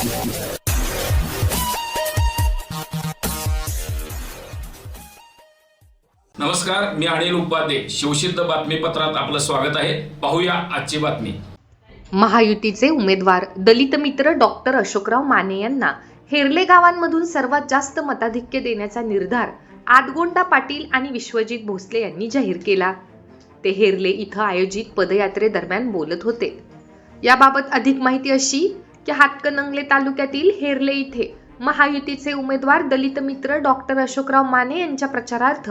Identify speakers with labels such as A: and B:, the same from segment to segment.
A: नमस्कार मी अनिल उपाध्ये. शिवसिद्ध बातमीपत्रात आपलं स्वागत आहे. पाहूया आजची बातमी.
B: महायुतीचे उमेदवार दलित मित्र डॉक्टर अशोकराव माने यांना हेरले गावांमधून सर्वात जास्त मताधिक्य देण्याचा निर्धार आदगोंडा पाटील आणि विश्वजित भोसले यांनी जाहीर केला. ते हेरले इथं आयोजित पदयात्रेदरम्यान बोलत होते. याबाबत अधिक माहिती अशी की हातकणंगले तालुक्यातील हेरले इथे महायुतीचे उमेदवार दलित मित्र डॉक्टर अशोकराव माने यांच्या प्रचारार्थ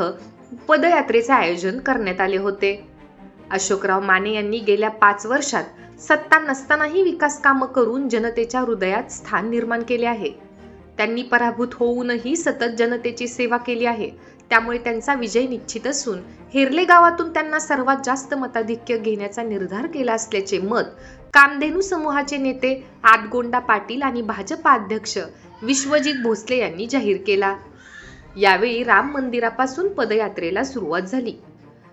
B: पदयात्रेचे आयोजन करण्यात आले होते. अशोकराव माने यांनी गेल्या पाच वर्षात सत्ता नसतानाही विकास कामं करून जनतेच्या हृदयात स्थान निर्माण केले आहे. त्यांनी पराभूत होऊनही सतत जनतेची सेवा केली आहे. त्यामुळे त्यांचा विजय निश्चित असून हेरले गावातून त्यांना सर्वात जास्त मताधिक्य घेण्याचा निर्धार केला असल्याचे मत कामधेनू समूहाचे नेते आदगोंडा पाटील आणि भाजपा अध्यक्ष विश्वजित भोसले यांनी जाहीर केला. यावेळी राम मंदिरापासून पदयात्रेला सुरुवात झाली.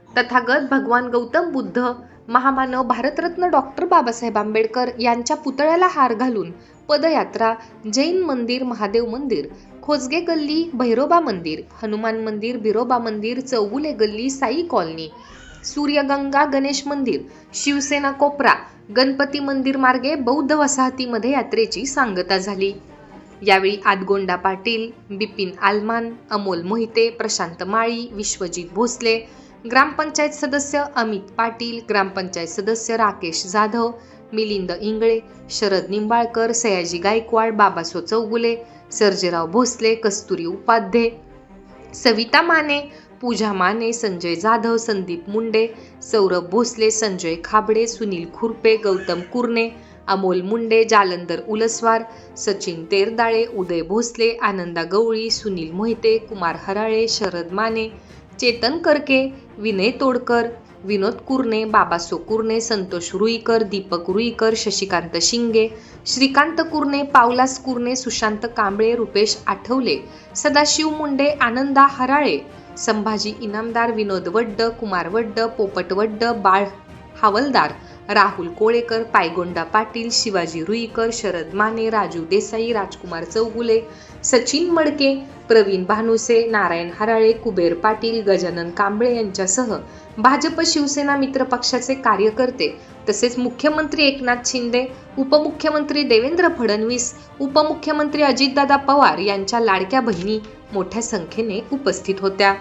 B: तथागत भगवान गौतम बुद्ध महामानव भारतरत्न डॉक्टर बाबासाहेब आंबेडकर यांच्या पुतळ्याला हार घालून पदयात्रा जैन मंदिर महादेव मंदिर खोजगे गल्ली भैरोबा मंदिर हनुमान मंदिर बिरोबा मंदिर चौगुले गल्ली साई कॉलनी सूर्यगंगा गणेश मंदिर शिवसेना कोपरा गणपती मंदिर मार्गे बौद्ध वसाहतीमध्ये यात्रेची सांगता झाली. यावेळी आदगोंडा पाटील बिपिन आलमान अमोल मोहिते प्रशांत माळी विश्वजित भोसले ग्रामपंचायत सदस्य अमित पाटील ग्रामपंचायत सदस्य राकेश जाधव मिलिंद इंगळे शरद निंबाळकर सयाजी गायकवाड बाबासो चौगुले सर्जेराव भोसले कस्तुरी उपाध्ये सविता माने पूजा माने संजय जाधव संदीप मुंडे सौरभ भोसले संजय खाबडे सुनील खुरपे गौतम कुर्णे अमोल मुंडे जालंदर उलसवार सचिन तेरदाळे उदय भोसले आनंदा गवळी सुनील मोहिते कुमार हराळे शरद माने चेतन करके विनय तोडकर विनोद कुर्णे बाबासो कुर्णे संतोष रुईकर दीपक रुईकर शशिकांत शिंगे श्रीकांत कुर्णे पावलास कुर्णे सुशांत कांबळे रुपेश आठवले सदाशिव मुंडे आनंदा हराळे संभाजी इनामदार विनोद वड्ड कुमार वड्ड पोपट वड्ड बाळ हावलदार राहुल कोळेकर पायगोंडा पाटील शिवाजी रुईकर शरद माने राजू देसाई राजकुमार चौगुले सचिन मडके प्रवीण भानुसे नारायण हराळे कुबेर पाटील गजानन कांबळे यांच्यासह भाजप शिवसेना मित्र पक्षाचे कार्यकर्ते तसेच मुख्यमंत्री एकनाथ शिंदे उपमुख्यमंत्री देवेंद्र फडणवीस उपमुख्यमंत्री अजितदादा पवार यांच्या लाडक्या बहिणी मोठ्या संख्येने उपस्थित होत्या.